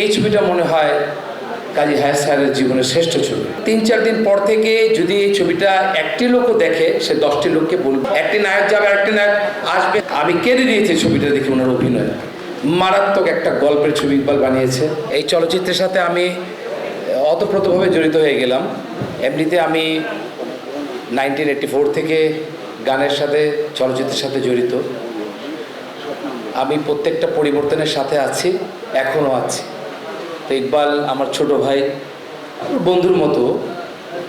এই ছবিটা মনে হয় কাজী হায়াত স্যারের জীবনের শ্রেষ্ঠ ছবি। তিন, চার দিন পর থেকে যদি এই ছবিটা একটি লোকও দেখে, সে দশটি লোককে বলবে, একটি নায়ক যাবে একটি নায়ক আসবে। আমি কেঁদে দিয়েছি ছবিটা দেখে ওনার অভিনয়। মারাত্মক একটা গল্পের ছবি ইকবাল বানিয়েছে। এই চলচ্চিত্রের সাথে আমি অতপ্রতভাবে জড়িত হয়ে গেলাম। এমনিতে আমি নাইনটিন এইট্টি ফোর থেকে গানের সাথে, চলচ্চিত্রের সাথে জড়িত। আমি প্রত্যেকটা পরিবর্তনের সাথে আছি, এখনও আছি। তো ইকবাল আমার ছোট ভাই, আমার বন্ধুর মতো।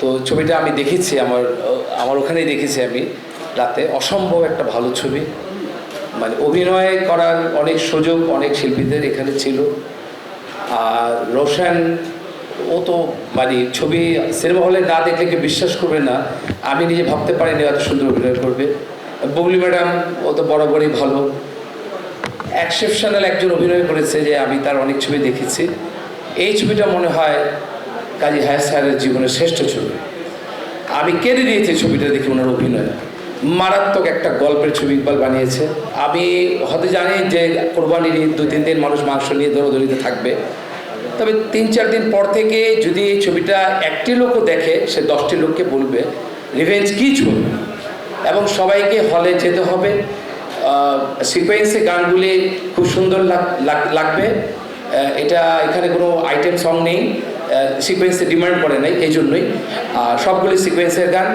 তো ছবিটা আমি দেখেছি, আমার আমার ওখানেই দেখেছি আমি রাতে। অসম্ভব একটা ভালো ছবি। মানে অভিনয় করার অনেক সুযোগ অনেক শিল্পীদের এখানে ছিল। আর রোশন, ও তো মানে ছবি সিনেমা হলে না দেখলে কেউ বিশ্বাস করবে না। আমি নিজে ভাবতে পারিনি এত সুন্দর অভিনয় করবে। বুবলি ম্যাডাম, ও তো বরাবরই ভালো। এক্সেপশনাল একজন অভিনয় করেছে যে আমি তার অনেক ছবি দেখেছি। এই ছবিটা মনে হয় কাজী হায়াত স্যারের জীবনের শ্রেষ্ঠ ছবি। আমি কেঁদে দিয়েছি ছবিটা দেখে ওনার অভিনয়। মারাত্মক একটা গল্পের ছবি ইকবাল বানিয়েছে। আমি হয়তো জানি যে কোরবানির দুই তিন দিন মানুষ মাংস নিয়ে দৌড়দৌড়িতে থাকবে। তবে তিন চার দিন পর থেকে যদি এই ছবিটা একটি লোকও দেখে, সে দশটি লোককে বলবে, রিভেঞ্জ কী ছবি? এবং সবাইকে হলে যেতে হবে। সিকোয়েন্সে গানগুলি খুব সুন্দর লাগ- লাগ- লাগবে। এটা এখানে কোনো আইটেম সং নেই। সিকোয়েন্সে ডিমান্ড করে নাই এই জন্যই। আর সবগুলি সিকোয়েন্সের গান।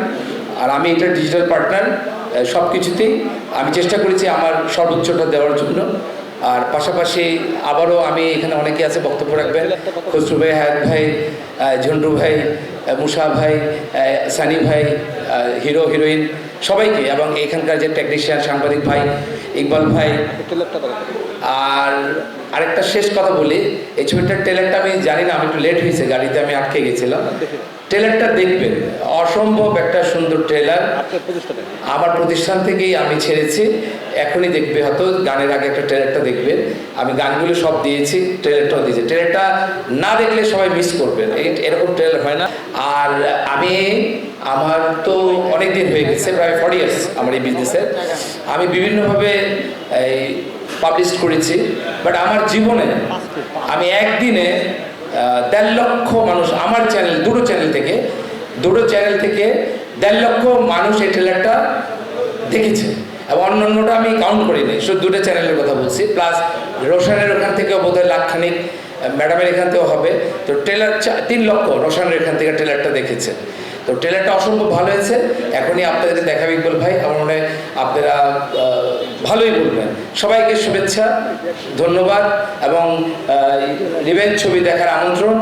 আর আমি এটা ডিজিটাল পার্টনার সব কিছুতেই আমি চেষ্টা করেছি আমার সর্বোচ্চটা দেওয়ার জন্য। আর পাশাপাশি আবারও আমি এখানে অনেকে আছে বক্তব্য রাখবেন। খসরু ভাই হায়াত ভাই ঝন্ডু ভাই মুসা ভাই সানি ভাই হিরো হিরোইন সবাইকে এবং এখানকার যে টেকনিশিয়ান সাংবাদিক ভাই ইকবাল ভাই। আর আরেকটা শেষ কথা বলি এই ছবিটার ট্রেলারটা আমি জানি না আমি একটু লেট হয়েছে গাড়িতে আমি আটকে গেছিলাম। ট্রেলারটা দেখবেন অসম্ভব একটা সুন্দর ট্রেলার আমার প্রতিষ্ঠান থেকেই আমি ছেড়েছি এখনই দেখবে হয়তো গানের আগে একটা ট্রেলারটা দেখবে আমি গানগুলো সব দিয়েছি ট্রেলারটাও দিয়েছি। ট্রেলারটা না দেখলে সবাই মিস করবেন এরকম ট্রেলার হয় না। আর আমি আমার তো অনেক দিন হয়ে গেছে প্রায় ফর্টি ইয়ার্স আমার এই বিজনেসের আমি বিভিন্নভাবে এই পাবলিশ করেছি বাট আমার জীবনে আমি একদিনে দেড় লক্ষ মানুষ, আমার চ্যানেল দুটো চ্যানেল থেকে, দুটো চ্যানেল থেকে দেড় লক্ষ মানুষ এই ট্রেলারটা দেখেছে। এবং অন্য অন্যটা আমি কাউন্ট করিনি, শুধু দুটো চ্যানেলের কথা বলছি প্লাস রোশানের ওখান থেকেও বোধহয় লাখখানিক ম্যাডামের এখান থেকেও হবে। তো ট্রেলার তিন লক্ষ রোশানের এখান থেকে ট্রেলারটা দেখেছে। তো ট্রেলারটা অসম্ভব ভালো হয়েছে। এখনই আপনাদের দেখাবে ইকবাল ভাই, আমার মনে হয় আপনারা ভালোই বলবেন। সবাইকে শুভেচ্ছা, ধন্যবাদ এবং রিভেন ছবি দেখার আমন্ত্রণ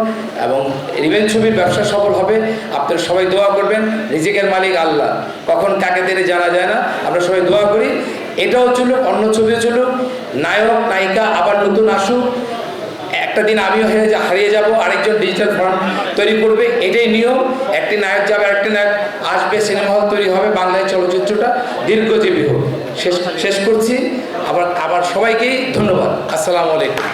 এবং রিভেন ছবির ব্যবসা সফল হবে। আপনারা সবাই দোয়া করবেন, রিজিকের মালিক আল্লাহ। কখন, কাকে দেরে জানা যায় না। আমরা সবাই দোয়া করি। এটাও চলুক, অন্য ছবিও চলুক। নায়ক, নায়িকা আবার নতুন আসুক। একটা দিন আমিও হেরে যা হারিয়ে যাব, আরেকজন ডিজিটাল ফর্ম তৈরি করবে। এটাই নিয়ম। একটি নায়ক যাবে, আরেকটি নায়ক আসবে সিনেমা হল তৈরি হবে, বাংলায় চলচ্চিত্রটা দীর্ঘজীবী হোক। শেষ শেষ করছি। আবার আবার সবাইকেই ধন্যবাদ। আসসালামু আলাইকুম।